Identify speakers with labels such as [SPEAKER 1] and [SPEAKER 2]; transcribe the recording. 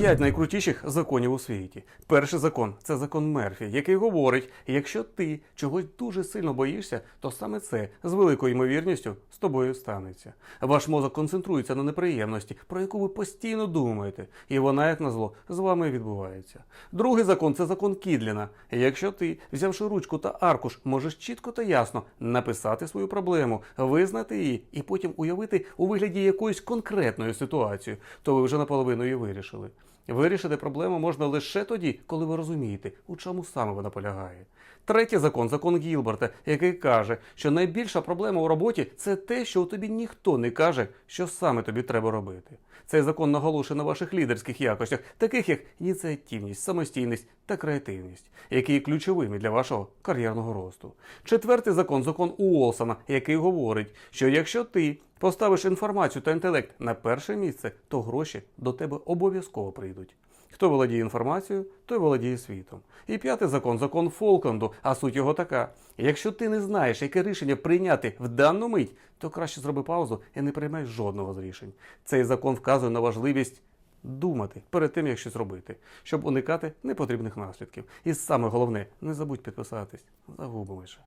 [SPEAKER 1] П'ять найкрутіших законів у світі. Перший закон це закон Мерфі, який говорить: якщо ти чогось дуже сильно боїшся, то саме це з великою ймовірністю з тобою станеться. Ваш мозок концентрується на неприємності, про яку ви постійно думаєте, і вона, як назло, з вами відбувається. Другий закон це закон Кідліна. Якщо ти, взявши ручку та аркуш, можеш чітко та ясно написати свою проблему, визнати її і потім уявити у вигляді якоїсь конкретної ситуації, то ви вже наполовину її вирішили. Вирішити проблему можна лише тоді, коли ви розумієте, у чому саме вона полягає. Третій закон, закон Гілберта, який каже, що найбільша проблема у роботі це те, що у тобі ніхто не каже, що саме тобі треба робити. Цей закон наголошує на ваших лідерських якостях, таких як ініціативність, самостійність та креативність, які є ключовими для вашого кар'єрного росту. Четвертий закон, закон Уолсона, який говорить, що якщо ти поставиш інформацію та інтелект на перше місце, то гроші до тебе обов'язково прийдуть. Хто володіє інформацією, той володіє світом. І п'ятий закон закон Фолкленду, а суть його така: якщо ти не знаєш, яке рішення прийняти в дану мить, то краще зроби паузу і не приймай жодного з рішень. Цей закон вказує на важливість думати перед тим, як щось робити, щоб уникати непотрібних наслідків. І саме головне, не забудь підписатись. Загубимося.